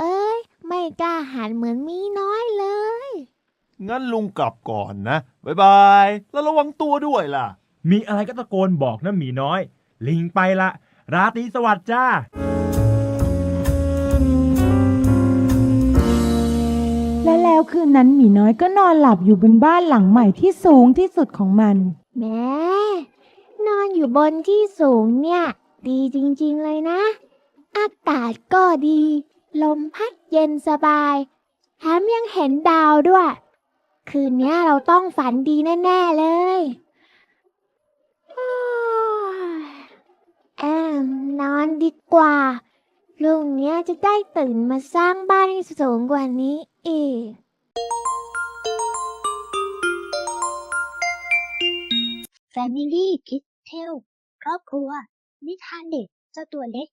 เอ้ย ไม่กล้าหันเหมือนมีน้อยเลย งั้นลุงกลับก่อนนะ บ๊ายบาย แล้วระวังตัวด้วยล่ะ มีอะไรก็ตะโกนบอกนะหมีน้อย ลิงไปละ ราตรีสวัสดิ์จ้า และแล้วคืนนั้นหมีน้อยก็นอนหลับอยู่บนบ้านหลังใหม่ที่สูงที่สุดของมัน แหม่ นอนอยู่บนที่สูงเนี่ย ดีจริงๆเลยนะ อากาศก็ดี ลมพัดเย็นสบาย แถมยังเห็นดาวด้วย คืนนี้เราต้องฝันดีแน่ ๆ เลยโอ้ยแอมนอนดีกว่าลุงเนี้ยจะได้ตื่นมาสร้างบ้านให้สูงกว่านี้อีก Family Kids Tale ครอบครัว นิทานเด็กเจ้าตัวเล็ก